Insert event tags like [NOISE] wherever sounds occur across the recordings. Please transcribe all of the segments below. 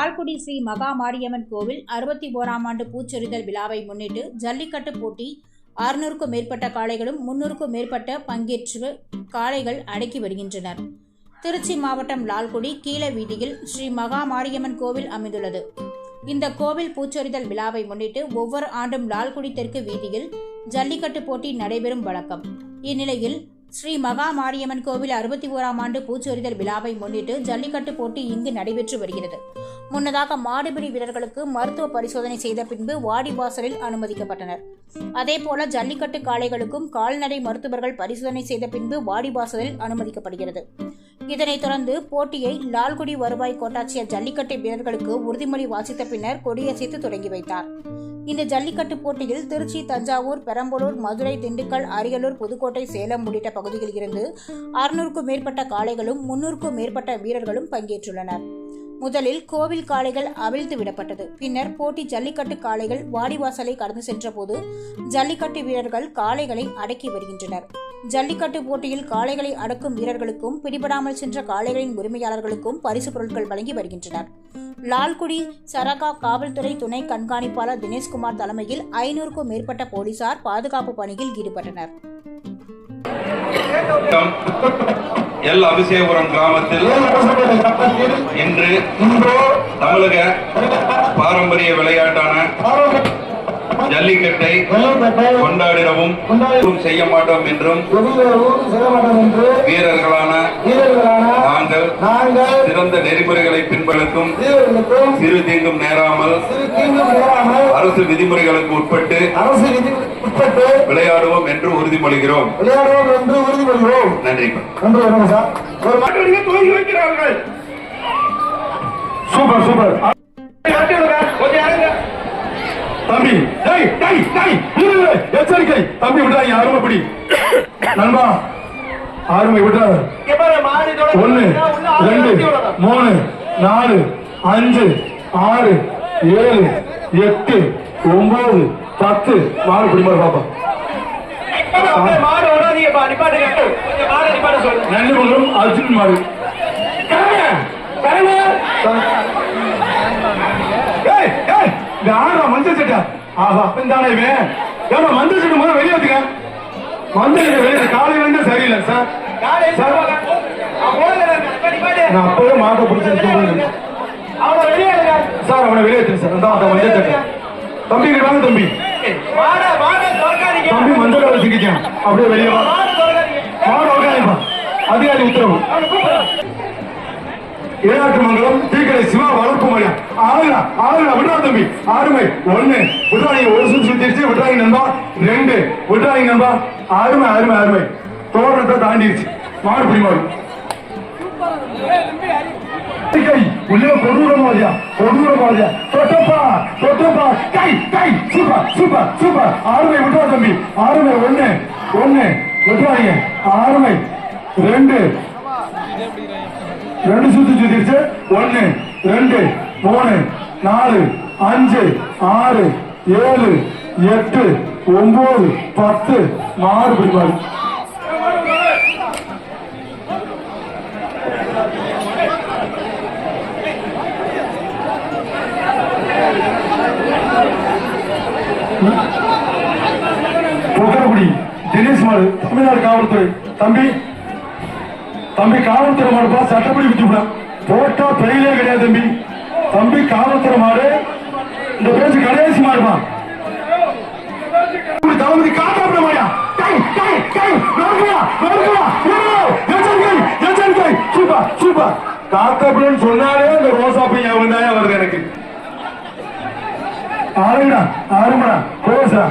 லால்குடி ஸ்ரீ மகா மாரியம்மன் கோவில் அறுபத்தி ஓராம் ஆண்டு பூச்சொரிதல் விழாவை முன்னிட்டு ஜல்லிக்கட்டு போட்டி அறுநூறுக்கும் மேற்பட்ட காளைகளும் முன்னூறுக்கும் மேற்பட்ட பங்கேற்று காளைகள் அடக்கி வருகின்றனர். திருச்சி மாவட்டம் லால்குடி கீழ வீதியில் ஸ்ரீ மகா மாரியம்மன் கோவில் அமைந்துள்ளது. இந்த கோவில் பூச்சொரிதல் விழாவை முன்னிட்டு ஒவ்வொரு ஆண்டும் லால்குடி தெற்கு வீதியில் ஜல்லிக்கட்டு போட்டி நடைபெறும் வழக்கம். இந்நிலையில் ஸ்ரீ மகா மாரியம்மன் கோவில் அறுபத்தி ஓராம் ஆண்டு பூச்சொரிதல் விழாவை முன்னிட்டு ஜல்லிக்கட்டு போட்டி இங்கு நடைபெற்று வருகிறது. முன்னதாக மாடுபிடி வீரர்களுக்கு மருத்துவ பரிசோதனை செய்த பின்பு வாடிவாசலில் அனுமதிக்கப்பட்டனர். அதேபோல ஜல்லிக்கட்டு காளைகளுக்கும் கால்நடை மருத்துவர்கள் பரிசோதனை செய்த பின்பு வாடிவாசலில் அனுமதிக்கப்படுகிறது. இதனைத் தொடர்ந்து போட்டியை லால்குடி வருவாய் கோட்டாட்சியர் ஜல்லிக்கட்டு வீரர்களுக்கு உறுதிமொழி வாசித்த பின்னர் கொடியசைத்து தொடங்கி வைத்தார். இந்த ஜல்லிக்கட்டு போட்டியில் திருச்சி தஞ்சாவூர் பெரம்பலூர் மதுரை திண்டுக்கல் அரியலூர் புதுக்கோட்டை சேலம் உள்ளிட்ட பகுதிகளில் இருந்து அறுநூறுக்கும் மேற்பட்ட காளைகளும் முன்னூறுக்கும் மேற்பட்ட வீரர்களும் பங்கேற்றுள்ளனர். முதலில் கோவில் காளைகள் அவிழ்த்து விடப்பட்டது. பின்னர் போட்டி ஜல்லிக்கட்டு காளைகள் வாடிவாசலை கடந்து சென்றபோது ஜல்லிக்கட்டு வீரர்கள் காளைகளை அடக்கி வருகின்றனர். ஜல்லிக்கட்டு போட்டியில் காளைகளை அடக்கும் வீரர்களுக்கும் பிடிபடாமல் சென்ற காளைகளின் உரிமையாளர்களுக்கும் பரிசு பொருட்கள் வழங்கி வருகின்றனர். லால்குடி சரகா காவல்துறை துணை கண்காணிப்பாளர் தினேஷ்குமார் தலைமையில் ஐநூறுக்கும் மேற்பட்ட போலீசார் பாதுகாப்பு பணியில் ஈடுபட்டனர். [LAUGHS] எல் அபிஷேகபுரம் கிராமத்தில் இன்று தமிழக பாரம்பரிய விளையாட்டான ஜல்லிக்கட்டை கொண்டாடிடவும் செய்ய மாட்டோம் என்றும் வீரர்களான நாங்கள் சிறந்த நெறிமுறைகளை பின்பற்றும் சிறு தீங்கும் நேராமல் அரசு விதிமுறைகளுக்கு உட்பட்டு அரசு உட்பட்டு விளையாடுவோம் என்று உறுதிமொழிகிறோம். விளையாடுவோம் என்று உறுதிமொழிகிறோம். நன்றி. நன்றி வணக்கம் சார். ஒரு மாட்டுவண்டியை துவங்கி வைக்கிறார்கள். Super super. விடுங்க. தம்பி எச்சரிக்கை. தம்பி விடுறாங்க அருமைப்படி. நண்பா மாடு இதோட ஒன்னு ரெண்டு. மூணு நாலு அஞ்சு ஆறு ஏழு எட்டு ஒன்பது பத்து. மாடு பிடிமாறு பாப்பா. நன்றி மங்கலம் அர்ஜுன் ஆடுறா மஞ்சள் சட்டை? ஆஹா அப்பந்தானே இவன். மஞ்சள் சட்டை முதல்ல வெளியே வந்துங்க மஞ்சள் வெளியே காலையில இருந்து சரியில்லை சார். நான் அப்பவே மாட்டை பிடிச்சிருக்கேன். சார். அவனை வெளியே எடுத்துங்க சார். அந்த அந்த மஞ்சள் சட்டை. தம்பி வாங்க தம்பி. தம்பி மஞ்சள் கலர் சிக்கிக்கேன். அப்படியே வெளியே வா. அதிகாரி உத்தரவு. ஏழாட்டு மங்கலம் தீக்கடை சிவா வளர்ப்பு மையம். ஆறுடா ஆறுடா விட்றா தம்பி. ஆறுமை ஒண்ணு. விட்றாங்க ஒரு சுத்தி சுத்திருச்சு விட்றாங்க நண்பா. ரெண்டு. விட்றாங்க நண்பா. அருமை அருமை அருமை தோரணத்தை தாண்டிடுச்சு. மாடு பிடி மாடு. கை உள்ளே கொடூரமாதியா கொடூரமாதியா தொட்டப்பா தொட்டப்பா. கை கை. Super super super. ஆறுமை விட்டா தம்பி. ஆறுமை ஒண்ணு ஒண்ணு. விட்டுறாங்க ஆறுமை ரெண்டு. ரெண்டு சுத்தி சுத்திருச்சு ஒண்ணு ரெண்டு மூணு நாலு அஞ்சு ஆறு ஏழு எட்டு ஒன்பது பத்து. மாறு பிடிப்பாரு மாடு தமிழ்நாடு காவல்துறை. தம்பி தம்பி காவல்துறை மாடுப்பா சட்டப்படி விட்டுவிடா போட்டா பெயிலே கிடையாது தம்பி. தம்பி காவல்துறை மாடு இந்த பேச்சு கடைசி மாடுப்பா தளபதி காட்டாப்பட மாடியா கை கை கை நோக்குவா நோக்குவா எச்சரிக்கை எச்சரிக்கை. Super super. காத்தாப்படன்னு சொன்னாலே இந்த ரோசா பையன் வந்தாயா வருது எனக்கு. ஆறுடா ஆறுமடா கோசா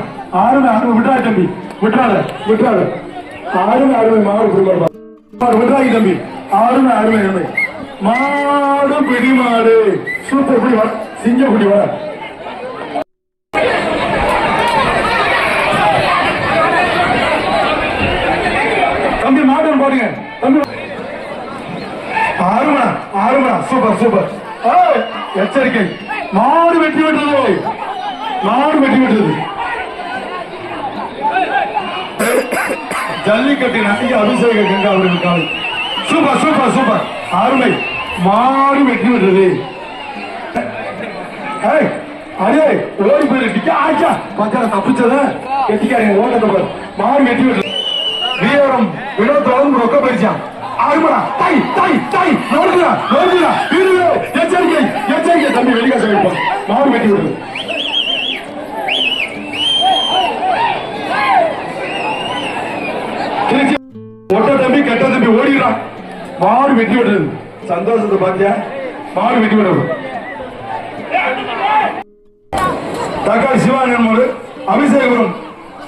ஆறுமே ஆறு விட்டா தம்பி. விட்றாத விட்றாத ஆறுமே அருமை மாடு குடும்பம் விட்றாங்க தம்பி. ஆறுமே அருமை அருமை மாடு பிடி மாடு. சூப்பர் குடி வா. சிங்க குடி வா. தம்பி மாடு பாருங்க தம்பி. ஆறுமடா ஆறுமடா சூப்பர் சூப்பர். ஏய், எச்சரிக்கை. மாடு வெட்டி விட்டது மாடு வெட்டி விட்டது ஜல்லிக்கட்டு நடிகை அபிஷேக கங்கா அவர்கள் காலை. Super super super. அருமை. மாடு வெற்றி விட்டது ஏய் அடே ஓடி போயிருக்கு ஆச்சா. பக்கா தப்பிச்சத கெட்டிக்காரங்க ஓட்டத்தை பாரு. மாடு வெற்றி விட்டு வீரம் வினோத்தோடு ரொக்க பறிச்சான் ஆறுமடா தை தை தை. நோடுடா நோடுடா சந்தோஷத்தை பாத்தியா மாடு விட்டு விடுறது தக்காளி சிவானன் மாடு அபிஷேகபுரம்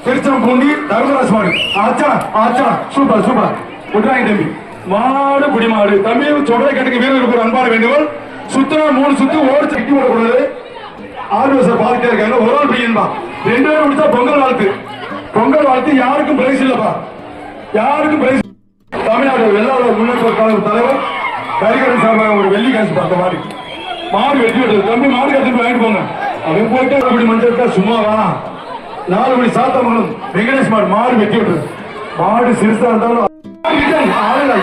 திருச்செம்பூண்டி தர்மராஜ் மாடு. ஆச்சா ஆச்சா சூப்பர் சூப்பர். விட்டுறாங்க தம்பி. மாடு குடிமாடு. தம்பி சொல்றதை கட்டுக்கு வீரர் இருக்கிற அன்பான வேண்டுகோள். சுத்தமா மூணு சுத்து ஓடிச்சு விட்டு விடக்கூடாது ஆறு வருஷம் பார்த்துட்டே இருக்காங்க. ஒரு ஆள் பையன்பா ரெண்டு பேரும் முடிச்சா பொங்கல் வாழ்த்து. பொங்கல் வாழ்த்து யாருக்கும் பிரைஸ் இல்லப்பா. யாருக்கும் பிரைஸ் தமிழ்நாடு வெள்ளாளர் முன்னேற்ற கழக தலைவர் கரிகரன் சார்பாக ஒரு வெள்ளி காசு பார்த்த மாதிரி. மாடு வெட்டி விடுறது தம்பி மாடு கட்டி வாங்கிட்டு போங்க. அவன் போயிட்டு அப்படி மஞ்சள் சும்மாவா நாலு மணி சாத்தமங்கலம் வெங்கடேஷ் மாடு மாடு வெட்டி விடுறது மாடு சிறுசா இருந்தாலும் ஆளுடா,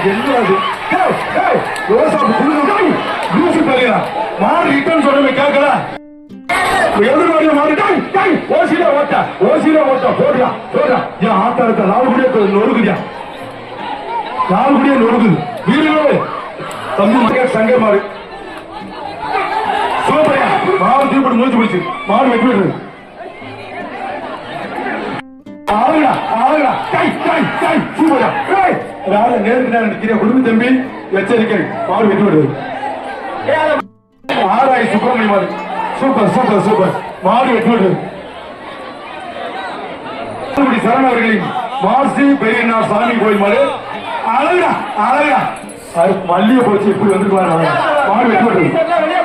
மாடு ரிட்டர்ன் சொல்றவன் கேட்கல. எதிர்வாடிய மாடு? ஓசில ஓட்ட. ஓசில ஓட்ட. போடுயா போடுயா என் ஆத்தா இருக்க நாலு குடிய நொறுக்குதியா? நாலு குடிய நொறுக்குது. வீரர்களே தம்பி மகன் சங்கர் மாடு. சூப்பரையா மாடு. தீப்படி முடிச்சு போச்சு. மாடு வெட்டி விடுறது ஆளுடா ஆளுடா கை கை கை சூப்பரா. ஏய் ராஜா நேருக்கு நேரம் நிக்கிற குடும்ப தம்பி. எச்சரிக்கை. மாடு வெட்டி விடுறது ஆராய் சுப்பிரமணிய மாடு. Super super super. மாடு வெட்டி விடுறது சரண் அவர்களின் மாசி பெரியண்ணா சாமி கோயில் மாடு. அழகா அழகா மல்லிகை போச்சு இப்படி வந்துருவாரு மாடு வெட்டி